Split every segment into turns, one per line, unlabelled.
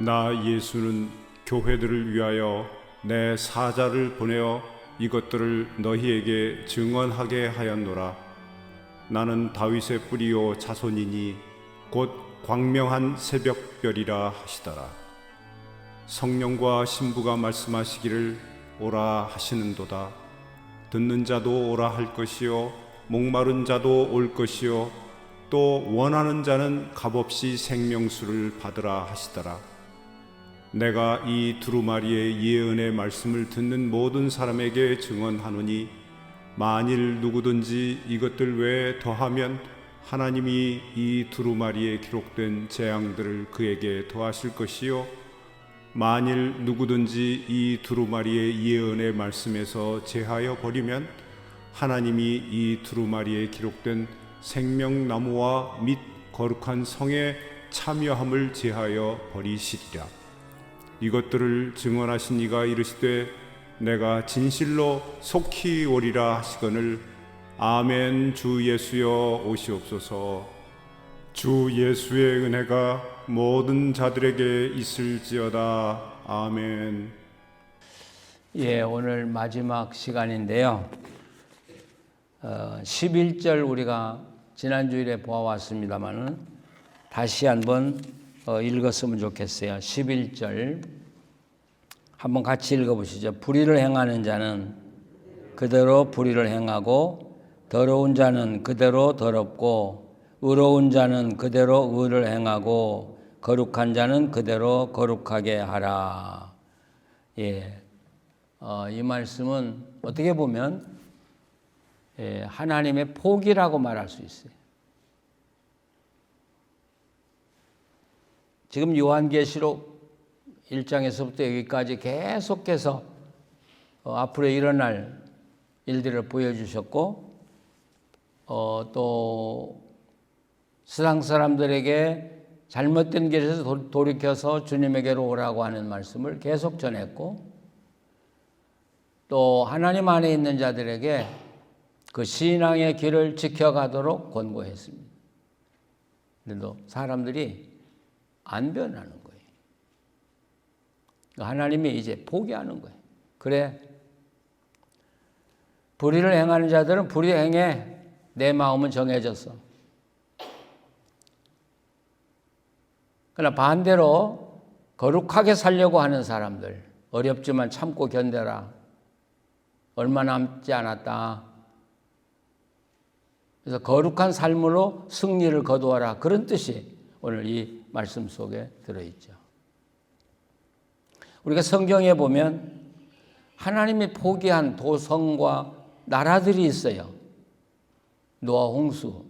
나 예수는 교회들을 위하여 내 사자를 보내어 이것들을 너희에게 증언하게 하였노라. 나는 다윗의 뿌리요 자손이니 곧 광명한 새벽별이라 하시더라. 성령과 신부가 말씀하시기를 오라 하시는도다. 듣는 자도 오라 할 것이요 목마른 자도 올 것이요 또 원하는 자는 값없이 생명수를 받으라 하시더라. 내가 이 두루마리의 예언의 말씀을 듣는 모든 사람에게 증언하노니 만일 누구든지 이것들 외에 더하면 하나님이 이 두루마리에 기록된 재앙들을 그에게 더하실 것이요 만일 누구든지 이 두루마리의 예언의 말씀에서 제하여 버리면 하나님이 이 두루마리에 기록된 생명나무와 및 거룩한 성에 참여함을 제하여 버리시리라. 이것들을 증언하신 이가 이르시되 내가 진실로 속히 오리라 하시거늘 아멘 주 예수여 오시옵소서. 주 예수의 은혜가 모든 자들에게 있을지어다. 아멘.
예, 오늘 마지막 시간인데요. 어, 11절 우리가 지난주일에 보아왔습니다만은 다시 한번 어, 읽었으면 좋겠어요. 11절 한번 같이 읽어보시죠. 불의를 행하는 자는 그대로 불의를 행하고 더러운 자는 그대로 더럽고 의로운 자는 그대로 의를 행하고 거룩한 자는 그대로 거룩하게 하라. 예, 어, 이 말씀은 어떻게 보면 예, 하나님의 복이라고 말할 수 있어요. 지금 요한계시록 1장에서부터 여기까지 계속해서 어, 앞으로 일어날 일들을 보여주셨고 어, 또 세상 사람들에게 잘못된 길에서 도- 돌이켜서 주님에게로 오라고 하는 말씀을 계속 전했고 또 하나님 안에 있는 자들에게 그 신앙의 길을 지켜가도록 권고했습니다. 그래도 사람들이 안 변하는 거예요. 하나님이 이제 포기하는 거예요. 그래. 불의를 행하는 자들은 불의 행해 내 마음은 정해졌어. 그러나 반대로 거룩하게 살려고 하는 사람들, 어렵지만 참고 견뎌라. 얼마 남지 않았다. 그래서 거룩한 삶으로 승리를 거두어라. 그런 뜻이 오늘 이 말씀 속에 들어있죠. 우리가 성경에 보면 하나님이 포기한 도성과 나라들이 있어요. 노아 홍수.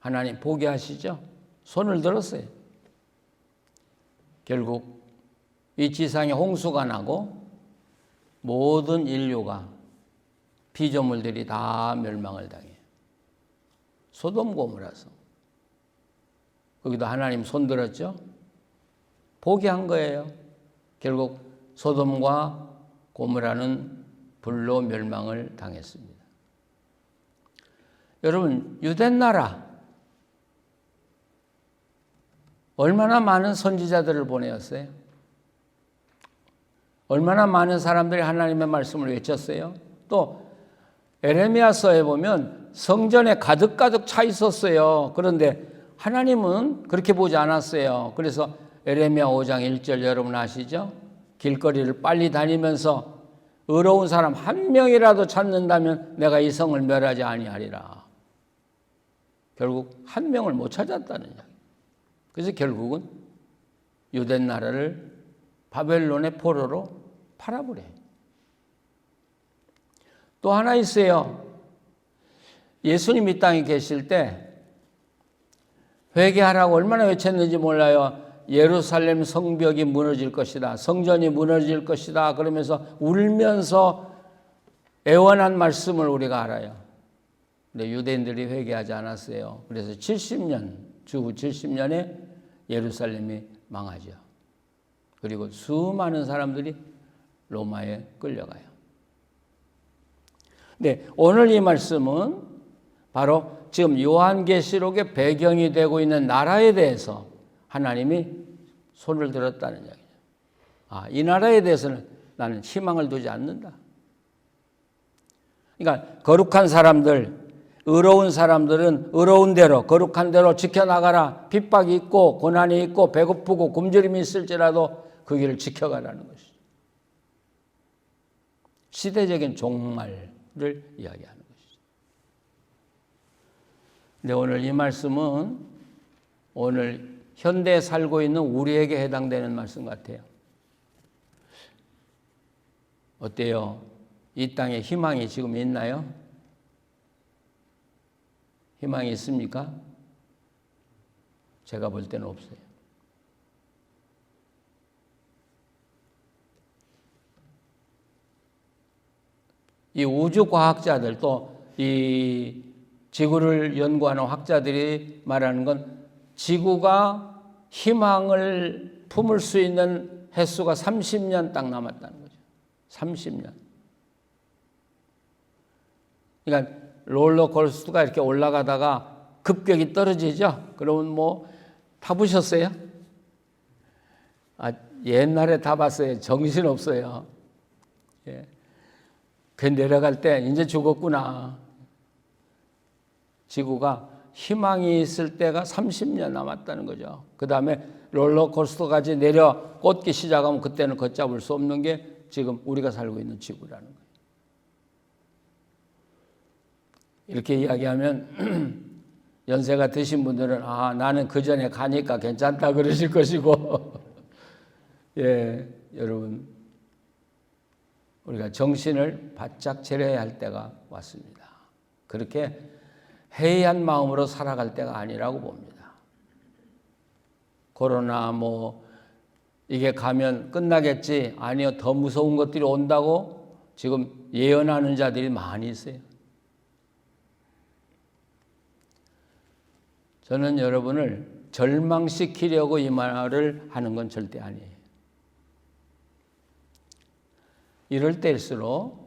하나님 포기하시죠? 손을 들었어요. 결국 이 지상에 홍수가 나고 모든 인류가 피조물들이 다 멸망을 당해요. 소돔 고모라서. 거기도 하나님 손 들었죠? 포기한 거예요. 결국 소돔과 고모라는 불로 멸망을 당했습니다. 여러분, 유대 나라 얼마나 많은 선지자들을 보내었어요? 얼마나 많은 사람들이 하나님의 말씀을 외쳤어요? 또 에레미야서에 보면 성전에 가득가득 차 있었어요. 그런데 하나님은 그렇게 보지 않았어요. 그래서 에레미야 5장 1절 여러분 아시죠? 길거리를 빨리 다니면서 의로운 사람 한 명이라도 찾는다면 내가 이 성을 멸하지 아니하리라. 결국 한 명을 못 찾았다는 이야기. 그래서 결국은 유대 나라를 바벨론의 포로로 팔아버려요. 또 하나 있어요. 예수님 이 땅에 계실 때 회개하라고 얼마나 외쳤는지 몰라요. 예루살렘 성벽이 무너질 것이다. 성전이 무너질 것이다. 그러면서 울면서 애원한 말씀을 우리가 알아요. 근데 유대인들이 회개하지 않았어요. 그래서 70년, 주후 70년에 예루살렘이 망하죠. 그리고 수많은 사람들이 로마에 끌려가요. 네, 오늘 이 말씀은 바로 지금 요한계시록의 배경이 되고 있는 나라에 대해서 하나님이 손을 들었다는 이야기죠. 아, 이 나라에 대해서는 나는 희망을 두지 않는다. 그러니까 거룩한 사람들, 의로운 사람들은 의로운 대로, 거룩한 대로 지켜나가라. 핍박이 있고, 고난이 있고, 배고프고, 굶주림이 있을지라도 그 길을 지켜가라는 것이죠. 시대적인 종말을 것이죠. 근데 오늘 이 말씀은 오늘 현대에 살고 있는 우리에게 해당되는 말씀 같아요. 어때요? 이 땅에 희망이 지금 있나요? 희망이 있습니까? 제가 볼 때는 없어요. 이 우주 과학자들 또 이 지구를 연구하는 학자들이 말하는 건 지구가 희망을 품을 수 있는 횟수가 30년 딱 남았다는 거죠. 30년. 그러니까 롤러코스터가 이렇게 올라가다가 급격히 떨어지죠. 그러면 뭐 타보셨어요? 아, 옛날에 타봤어요. 정신 없어요. 예. 그 내려갈 때 이제 죽었구나. 지구가 희망이 있을 때가 30년 남았다는 거죠. 그 다음에 롤러코스터까지 내려 꽂기 시작하면 그때는 걷잡을 수 없는 게 지금 우리가 살고 있는 지구라는 거예요. 이렇게 이야기하면 연세가 드신 분들은 아 나는 그 전에 가니까 괜찮다 그러실 것이고 예 여러분 우리가 정신을 바짝 차려야 할 때가 왔습니다. 그렇게 해이한 마음으로 살아갈 때가 아니라고 봅니다. 코로나 뭐 이게 가면 끝나겠지 아니요 더 무서운 것들이 온다고 지금 예언하는 자들이 많이 있어요. 저는 여러분을 절망시키려고 이 말을 하는 건 절대 아니에요. 이럴 때일수록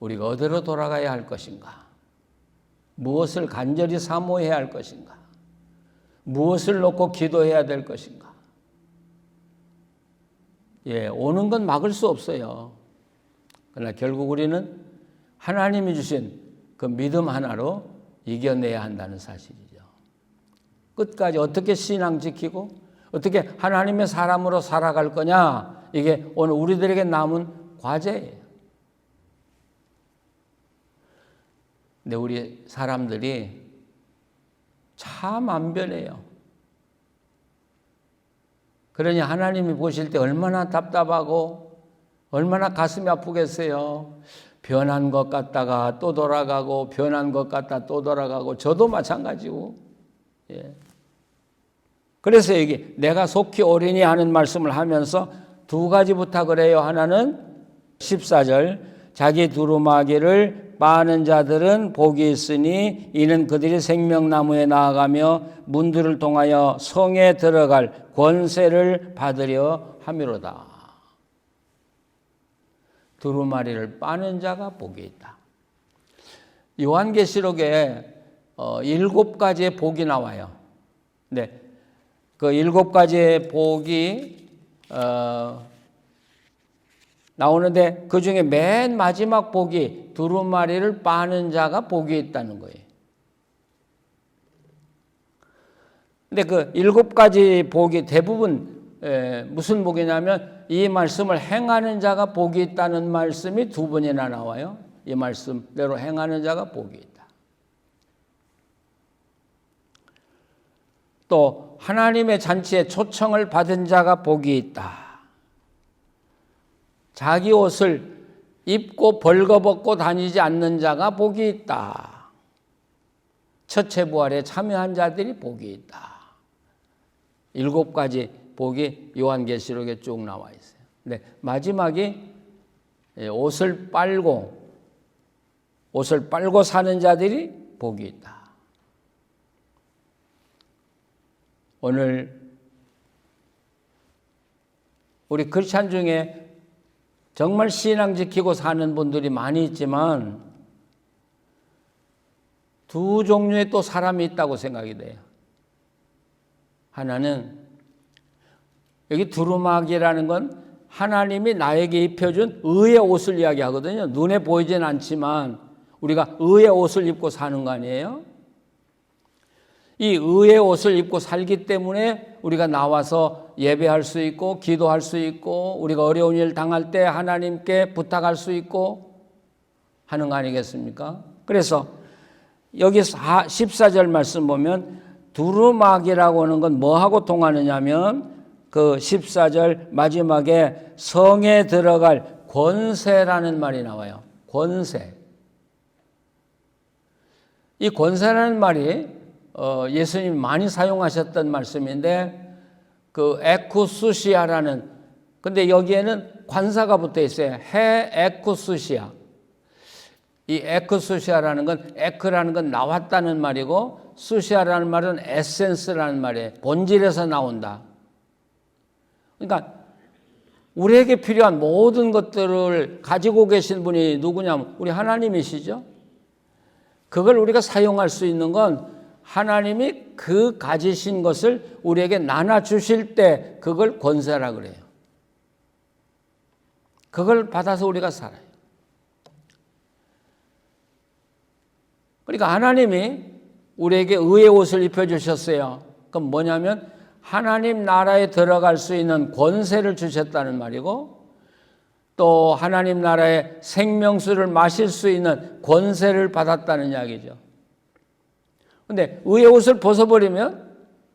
우리가 어디로 돌아가야 할 것인가? 무엇을 간절히 사모해야 할 것인가? 무엇을 놓고 기도해야 될 것인가? 예, 오는 건 막을 수 없어요. 그러나 결국 우리는 하나님이 주신 그 믿음 하나로 이겨내야 한다는 사실이죠. 끝까지 어떻게 신앙 지키고 어떻게 하나님의 사람으로 살아갈 거냐? 이게 오늘 우리들에게 남은 과제예요. 근데 우리 사람들이 참 안 변해요. 그러니 하나님이 보실 때 얼마나 답답하고 얼마나 가슴이 아프겠어요. 변한 것 같다가 또 돌아가고 변한 것 같다 또 돌아가고 저도 마찬가지고. 예. 그래서 여기 내가 속히 오리니 하는 말씀을 하면서 두 가지 부탁을 해요. 하나는 14절 자기 두루마기를 빠는 자들은 복이 있으니 이는 그들이 생명나무에 나아가며 문들을 통하여 성에 들어갈 권세를 받으려 함이로다. 두루마리를 빠는 자가 복이 있다. 요한계시록에 어, 일곱 가지의 복이 나와요. 네, 그 일곱 가지의 복이 어, 나오는데 그 중에 맨 마지막 복이 두루마리를 빠는 자가 복이 있다는 거예요. 근데 그 일곱 가지 복이 대부분 에, 무슨 복이냐면 이 말씀을 행하는 자가 복이 있다는 말씀이 두 번이나 나와요. 이 말씀대로 행하는 자가 복이 있다. 또 하나님의 잔치에 초청을 받은 자가 복이 있다. 자기 옷을 입고 벌거벗고 다니지 않는 자가 복이 있다. 첫째 부활에 참여한 자들이 복이 있다. 일곱 가지 복이 요한계시록에 쭉 나와 있어요. 근데 마지막이 옷을 빨고 옷을 빨고 사는 자들이 복이 있다. 오늘 우리 크리스찬 중에 정말 신앙 지키고 사는 분들이 많이 있지만 두 종류의 또 사람이 있다고 생각이 돼요. 하나는 여기 두루마기라는 건 하나님이 나에게 입혀준 의의 옷을 이야기하거든요. 눈에 보이진 않지만 우리가 의의 옷을 입고 사는 거 아니에요? 이 의의 옷을 입고 살기 때문에 우리가 나와서 예배할 수 있고 기도할 수 있고 우리가 어려운 일 당할 때 하나님께 부탁할 수 있고 하는 거 아니겠습니까? 그래서 여기 14절 말씀 보면 두루마기라고 하는 건 뭐하고 통하느냐면 그 14절 마지막에 성에 들어갈 권세라는 말이 나와요. 권세. 이 권세라는 말이 어, 예수님 많이 사용하셨던 말씀인데 그 에쿠수시아라는 근데 여기에는 관사가 붙어 있어요. 해 에쿠수시아. 이 에크수시아라는 건 에크라는 건 나왔다는 말이고 수시아라는 말은 에센스라는 말이에요. 본질에서 나온다. 그러니까 우리에게 필요한 모든 것들을 가지고 계신 분이 누구냐면 우리 하나님이시죠. 그걸 우리가 사용할 수 있는 건 하나님이 그 가지신 것을 우리에게 나눠 주실 때 그걸 권세라 그래요. 그걸 받아서 우리가 살아요. 그러니까 하나님이 우리에게 의의 옷을 입혀 주셨어요. 그럼 뭐냐면 하나님 나라에 들어갈 수 있는 권세를 주셨다는 말이고 또 하나님 나라의 생명수를 마실 수 있는 권세를 받았다는 이야기죠. 근데 의의 옷을 벗어버리면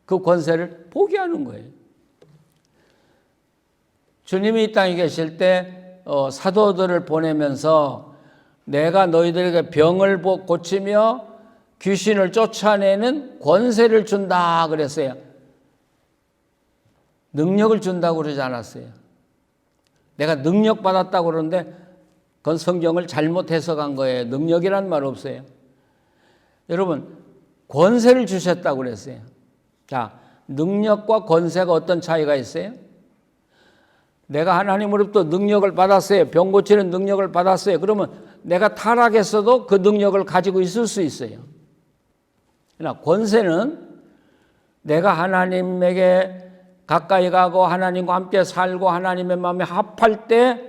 그 권세를 포기하는 거예요. 주님이 이 땅에 계실 때 어, 사도들을 보내면서 내가 너희들에게 병을 고치며 귀신을 쫓아내는 권세를 준다 그랬어요. 능력을 준다고 그러지 않았어요. 내가 능력 받았다고 그러는데 그건 성경을 잘못 해석한 거예요. 능력이란 말 없어요. 여러분, 권세를 주셨다고 그랬어요. 자, 능력과 권세가 어떤 차이가 있어요? 내가 하나님으로부터 능력을 받았어요. 병 고치는 능력을 받았어요. 그러면 내가 타락했어도 그 능력을 가지고 있을 수 있어요. 그러나 권세는 내가 하나님에게 가까이 가고 하나님과 함께 살고 하나님의 마음에 합할 때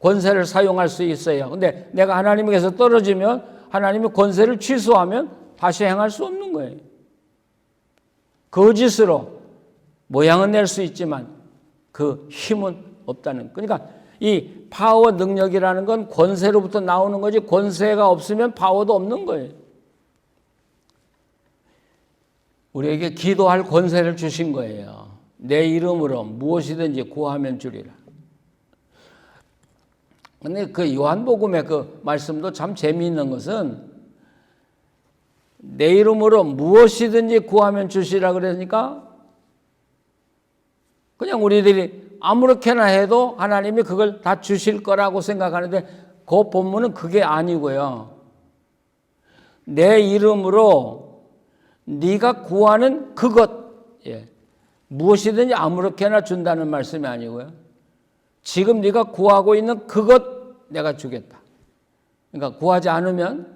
권세를 사용할 수 있어요. 근데 내가 하나님에게서 떨어지면 하나님의 권세를 취소하면 다시 행할 수 없는 거예요. 거짓으로 모양은 낼 수 있지만 그 힘은 없다는. 그러니까 이 파워 능력이라는 건 권세로부터 나오는 거지 권세가 없으면 파워도 없는 거예요. 우리에게 기도할 권세를 주신 거예요. 내 이름으로 무엇이든지 구하면 주리라. 근데 그 요한복음의 그 말씀도 참 재미있는 것은 내 이름으로 무엇이든지 구하면 주시라 그러니까 그냥 우리들이 아무렇게나 해도 하나님이 그걸 다 주실 거라고 생각하는데 그 본문은 그게 아니고요. 내 이름으로 네가 구하는 그것 예. 무엇이든지 아무렇게나 준다는 말씀이 아니고요. 지금 네가 구하고 있는 그것 내가 주겠다. 그러니까 구하지 않으면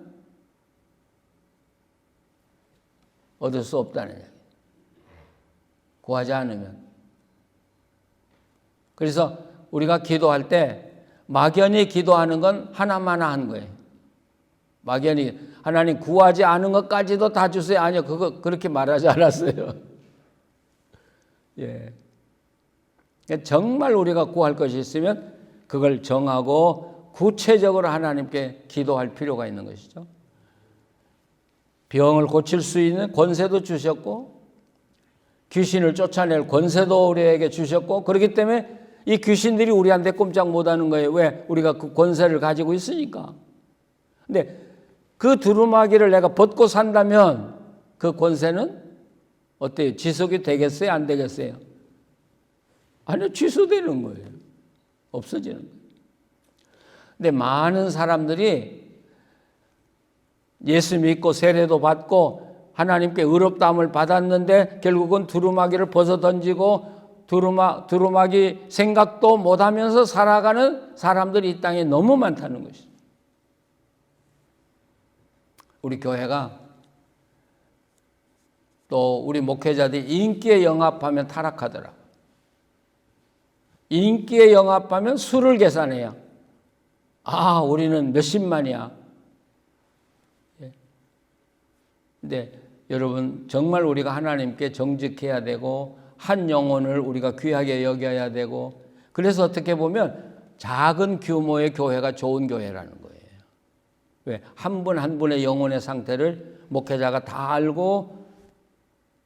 얻을 수 없다는 얘기. 구하지 않으면. 그래서 우리가 기도할 때 막연히 기도하는 건 하나만 한 거예요. 막연히 하나님 구하지 않은 것까지도 다 주세요. 아니요, 그거 그렇게 말하지 않았어요. 예. 정말 우리가 구할 것이 있으면 그걸 정하고 구체적으로 하나님께 기도할 필요가 있는 것이죠. 병을 고칠 수 있는 권세도 주셨고 귀신을 쫓아낼 권세도 우리에게 주셨고 그렇기 때문에 이 귀신들이 우리한테 꼼짝 못하는 거예요. 왜? 우리가 그 권세를 가지고 있으니까. 근데 그 두루마기를 내가 벗고 산다면 그 권세는 어때요? 지속이 되겠어요? 안 되겠어요? 아니요, 취소되는 거예요. 없어지는 거예요. 근데 많은 사람들이 예수 믿고 세례도 받고 하나님께 의롭다함을 받았는데 결국은 두루마기를 벗어 던지고 두루마, 두루마기 생각도 못하면서 살아가는 사람들이 이 땅에 너무 많다는 것이죠. 우리 교회가 또 우리 목회자들이 인기에 영합하면 타락하더라. 인기에 영합하면 수를 계산해요. 아, 우리는 몇십만이야. 예. 근데 여러분, 정말 우리가 하나님께 정직해야 되고, 한 영혼을 우리가 귀하게 여겨야 되고, 그래서 어떻게 보면 작은 규모의 교회가 좋은 교회라는 거예요. 왜? 한 분 한 분의 영혼의 상태를 목회자가 다 알고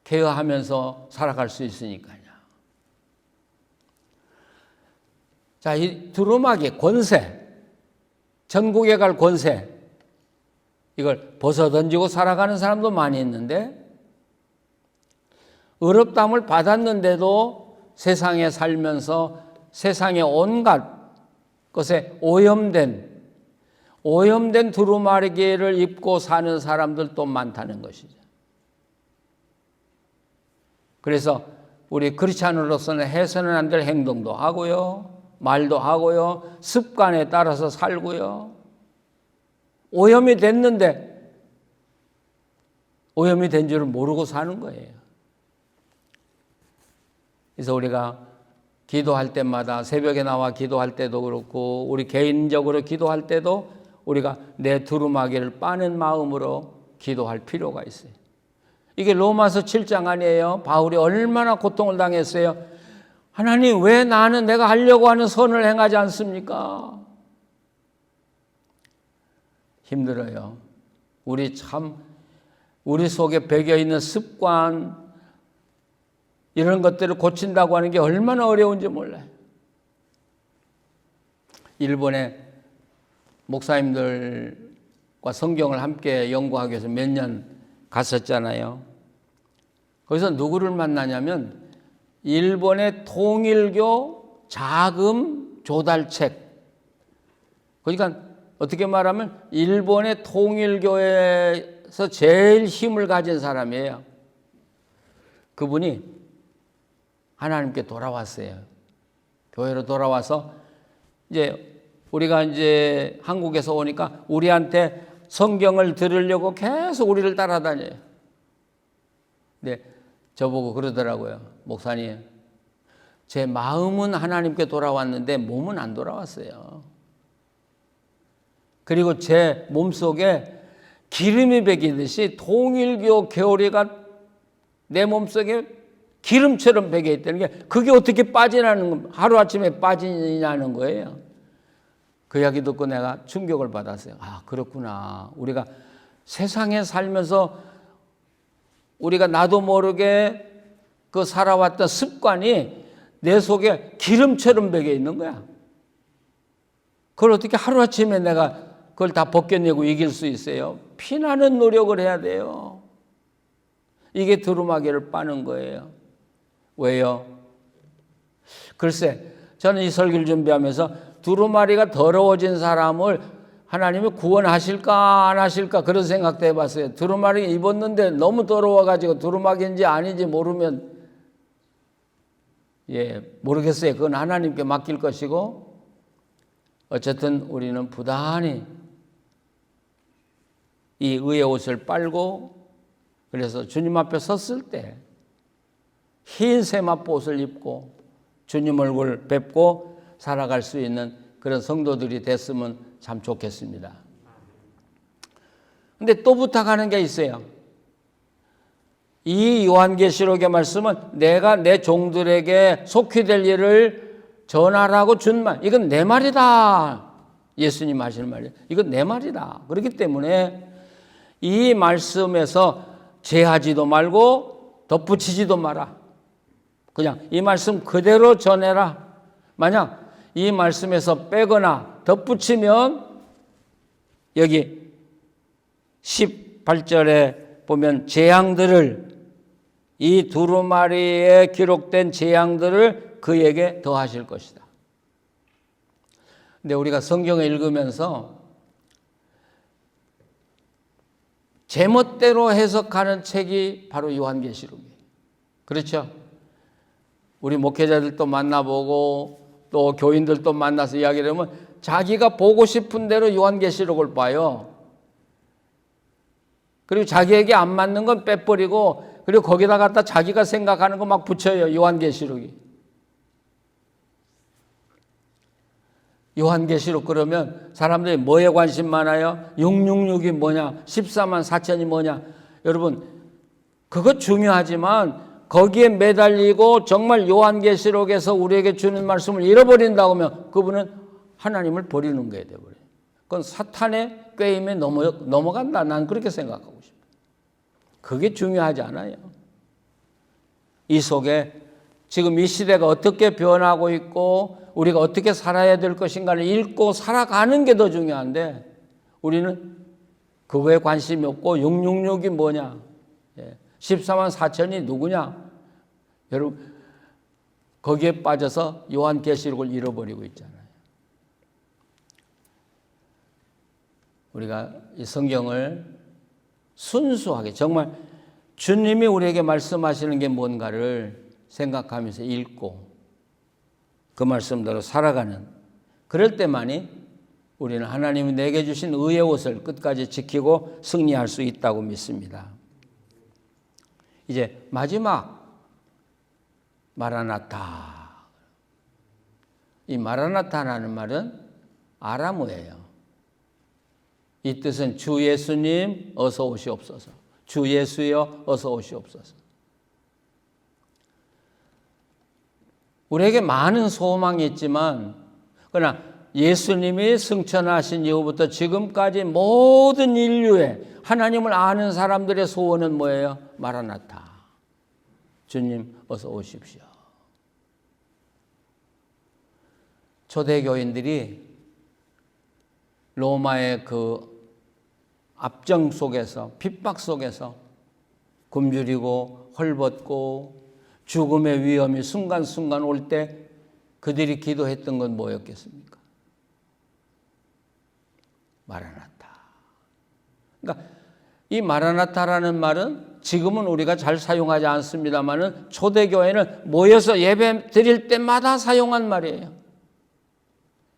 케어하면서 살아갈 수 있으니까요. 자, 이 두루마기 권세, 전국에 갈 권세, 이걸 벗어 던지고 살아가는 사람도 많이 있는데, 어렵담을 받았는데도 세상에 살면서 세상의 온갖 것에 오염된, 오염된 두루마기를 입고 사는 사람들도 많다는 것이죠. 그래서 우리 크리스찬으로서는 해서는 안 될 행동도 하고요. 말도 하고요. 습관에 따라서 살고요. 오염이 됐는데 오염이 된 줄을 모르고 사는 거예요. 그래서 우리가 기도할 때마다 새벽에 나와 기도할 때도 그렇고 우리 개인적으로 기도할 때도 우리가 내 두루마기를 빠는 마음으로 기도할 필요가 있어요. 이게 로마서 7장 아니에요. 바울이 얼마나 고통을 당했어요. 하나님 왜 나는 내가 하려고 하는 선을 행하지 않습니까? 힘들어요. 우리 참 우리 속에 배겨 있는 습관 이런 것들을 고친다고 하는 게 얼마나 어려운지 몰라요. 일본의 목사님들과 성경을 함께 연구하기 위해서 몇 년 갔었잖아요. 거기서 누구를 만나냐면 일본의 통일교 자금 조달책. 그러니까 어떻게 말하면 일본의 통일교에서 제일 힘을 가진 사람이에요. 그분이 하나님께 돌아왔어요. 교회로 돌아와서 이제 우리가 이제 한국에서 오니까 우리한테 성경을 들으려고 계속 우리를 따라다녀요. 근데 저보고 그러더라고요. 목사님, 제 마음은 하나님께 돌아왔는데 몸은 안 돌아왔어요. 그리고 제 몸속에 기름이 배기듯이 통일교 교리가 내 몸속에 기름처럼 배겨 있다는 게 그게 어떻게 빠지냐는 하루아침에 빠지냐는 거예요. 그 이야기 듣고 내가 충격을 받았어요. 아, 그렇구나. 우리가 세상에 살면서 우리가 나도 모르게 그 살아왔던 습관이 내 속에 기름처럼 배겨 있는 거야. 그걸 어떻게 하루아침에 내가 그걸 다 벗겨내고 이길 수 있어요? 피나는 노력을 해야 돼요. 이게 두루마기를 빠는 거예요. 왜요? 글쎄, 저는 이 설교를 준비하면서 두루마리가 더러워진 사람을 하나님이 구원하실까 안 하실까 그런 생각도 해봤어요. 두루마리 입었는데 너무 더러워가지고 두루마기인지 아닌지 모르면 예 모르겠어요. 그건 하나님께 맡길 것이고 어쨌든 우리는 부단히 이 의의 옷을 빨고 그래서 주님 앞에 섰을 때 흰 세마포 옷을 입고 주님 얼굴 뵙고 살아갈 수 있는 그런 성도들이 됐으면 참 좋겠습니다. 근데 또 부탁하는 게 있어요. 이 요한계시록의 말씀은 내가 내 종들에게 속히 될 일을 전하라고 준 말. 이건 내 말이다. 예수님 하시는 말이에요. 이건 내 말이다. 그렇기 때문에 이 말씀에서 제하지도 말고 덧붙이지도 마라. 그냥 이 말씀 그대로 전해라. 만약 이 말씀에서 빼거나 덧붙이면 여기 18절에 보면 재앙들을 이 두루마리에 기록된 재앙들을 그에게 더하실 것이다. 근데 우리가 성경을 읽으면서 제멋대로 해석하는 책이 바로 요한계시록이에요. 그렇죠? 우리 목회자들도 만나보고 또 교인들도 만나서 이야기를 하면 자기가 보고 싶은 대로 요한계시록을 봐요. 그리고 자기에게 안 맞는 건 빼버리고 그리고 거기다 갖다 자기가 생각하는 거 막 붙여요. 요한계시록이. 요한계시록 그러면 사람들이 뭐에 관심 많아요? 666이 뭐냐? 14만 4천이 뭐냐? 여러분, 그것 중요하지만 거기에 매달리고 정말 요한계시록에서 우리에게 주는 말씀을 잃어버린다고 하면 그분은 하나님을 버리는 게 돼버려요. 그건 사탄의 꾀임에 넘어, 넘어간다. 난 그렇게 생각하고 싶어요. 그게 중요하지 않아요. 이 속에 지금 이 시대가 어떻게 변하고 있고 우리가 어떻게 살아야 될 것인가를 읽고 살아가는 게 더 중요한데 우리는 그거에 관심이 없고 666이 뭐냐? 예. 14만 4천이 누구냐? 여러분 거기에 빠져서 요한계시록을 잃어버리고 있잖아요. 우리가 이 성경을 순수하게 정말 주님이 우리에게 말씀하시는 게 뭔가를 생각하면서 읽고 그 말씀대로 살아가는 그럴 때만이 우리는 하나님이 내게 주신 의의 옷을 끝까지 지키고 승리할 수 있다고 믿습니다. 이제 마지막 마라나타. 이 마라나타라는 말은 아람어예요. 이 뜻은 주 예수님 어서 오시옵소서. 주 예수여 어서 오시옵소서. 우리에게 많은 소망이 있지만 그러나 예수님이 승천하신 이후부터 지금까지 모든 인류의 하나님을 아는 사람들의 소원은 뭐예요? 마라나타. 주님 어서 오십시오. 초대교인들이 로마의 그 압정 속에서 핍박 속에서 굶주리고 헐벗고 죽음의 위험이 순간순간 올 때 그들이 기도했던 건 뭐였겠습니까? 마라나타. 그러니까 이 마라나타라는 말은 지금은 우리가 잘 사용하지 않습니다만은 초대교회는 모여서 예배 드릴 때마다 사용한 말이에요.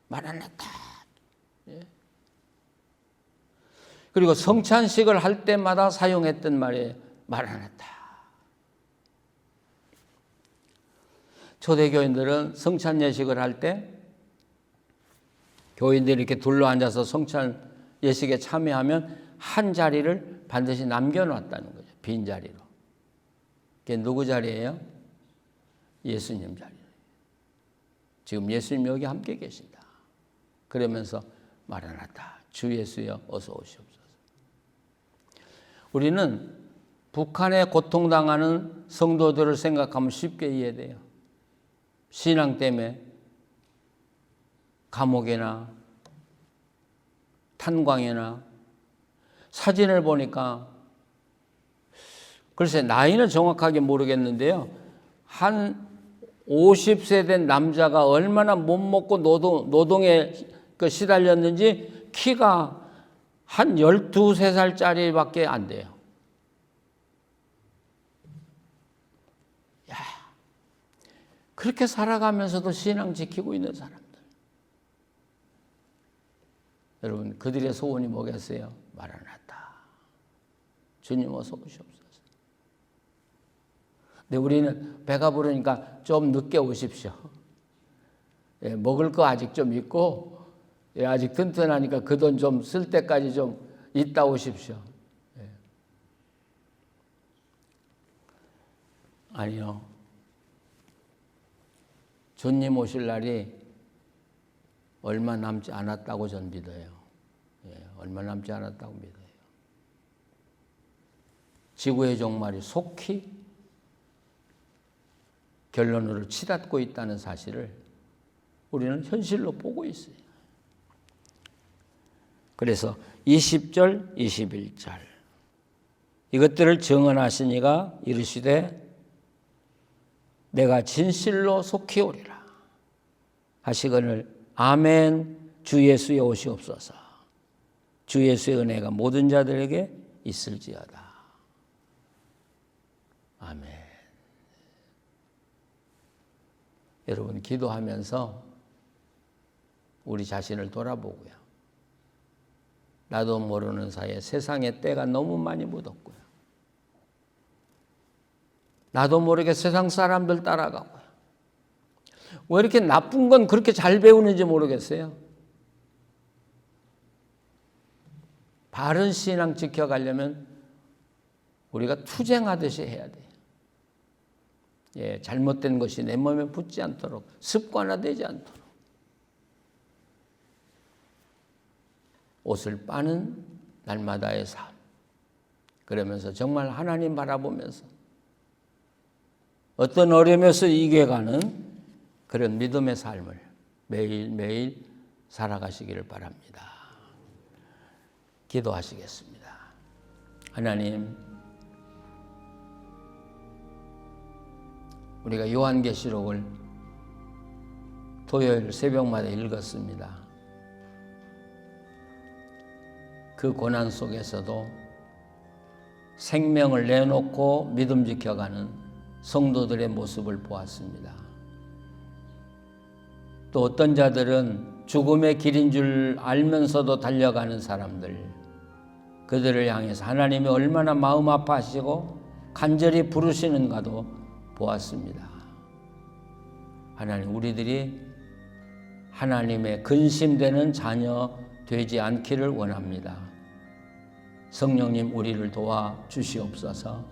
마라나타. 예. 그리고 성찬식을 할 때마다 사용했던 말이에요. 마라나타. 초대교인들은 성찬 예식을 할 때 교인들이 이렇게 둘러 앉아서 성찬 예식에 참여하면 한 자리를 반드시 남겨놨다는 거죠. 빈 자리로. 그게 누구 자리예요? 예수님 자리. 지금 예수님 여기 함께 계신다. 그러면서 마라나타. 주 예수여 어서 오시옵소서. 우리는 북한에 고통당하는 성도들을 생각하면 쉽게 이해돼요. 신앙 때문에 감옥이나 탄광이나 사진을 보니까 글쎄 나이는 정확하게 모르겠는데요. 한 50세 된 남자가 얼마나 못 먹고 노동, 노동에 그 시달렸는지 키가 한 12, 3살짜리밖에 안 돼요. 야, 그렇게 살아가면서도 신앙 지키고 있는 사람들. 여러분, 그들의 소원이 뭐겠어요? 마라나타. 주님 어서 오시옵소서. 근데 우리는 배가 부르니까 좀 늦게 오십시오. 예, 먹을 거 아직 좀 있고, 예, 아직 튼튼하니까 그 돈 좀 쓸 때까지 좀 있다 오십시오. 예. 아니요. 주님 오실 날이 얼마 남지 않았다고 전 믿어요. 예, 얼마 남지 않았다고 믿어요. 지구의 종말이 속히 결론으로 치닫고 있다는 사실을 우리는 현실로 보고 있어요. 그래서 20절, 21절 이것들을 증언하시니가 이르시되 내가 진실로 속히 오리라 하시거늘 아멘. 주 예수의 오시옵소서. 주 예수의 은혜가 모든 자들에게 있을지어다. 아멘. 여러분 기도하면서 우리 자신을 돌아보고요. 나도 모르는 사이에 세상의 때가 너무 많이 묻었고요. 나도 모르게 세상 사람들 따라가고요 왜 이렇게 나쁜 건 그렇게 잘 배우는지 모르겠어요. 바른 신앙 지켜가려면 우리가 투쟁하듯이 해야 돼요. 예, 잘못된 것이 내 몸에 붙지 않도록 습관화되지 않도록 옷을 빠는 날마다의 삶 그러면서 정말 하나님 바라보면서 어떤 어려움에서 이겨가는 그런 믿음의 삶을 매일매일 살아가시기를 바랍니다. 기도하시겠습니다. 하나님, 우리가 요한계시록을 토요일 새벽마다 읽었습니다. 그 고난 속에서도 생명을 내놓고 믿음 지켜가는 성도들의 모습을 보았습니다. 또 어떤 자들은 죽음의 길인 줄 알면서도 달려가는 사람들, 그들을 향해서 하나님이 얼마나 마음 아파하시고 간절히 부르시는가도 보았습니다. 하나님, 우리들이 하나님의 근심되는 자녀 되지 않기를 원합니다. 성령님, 우리를 도와 주시옵소서.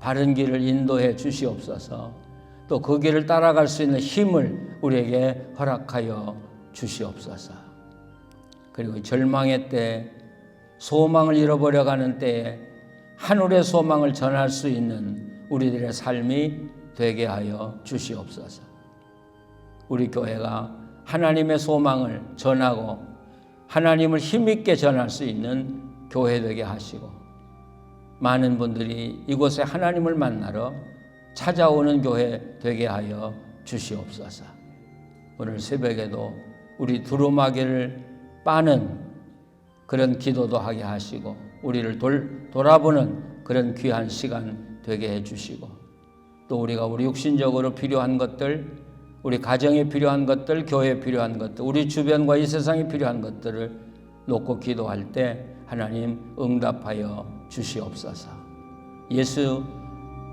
바른 길을 인도해 주시옵소서. 또 그 길을 따라갈 수 있는 힘을 우리에게 허락하여 주시옵소서. 그리고 절망의 때, 소망을 잃어버려 가는 때에 하늘의 소망을 전할 수 있는 우리들의 삶이 되게 하여 주시옵소서. 우리 교회가 하나님의 소망을 전하고 하나님을 힘있게 전할 수 있는 교회 되게 하시고 많은 분들이 이곳에 하나님을 만나러 찾아오는 교회 되게 하여 주시옵소서. 오늘 새벽에도 우리 두루마기를 빠는 그런 기도도 하게 하시고 우리를 돌, 돌아보는 그런 귀한 시간 되게 해 주시고 또 우리가 우리 육신적으로 필요한 것들 우리 가정에 필요한 것들 교회에 필요한 것들 우리 주변과 이 세상에 필요한 것들을 놓고 기도할 때 하나님 응답하여 주시옵소서 예수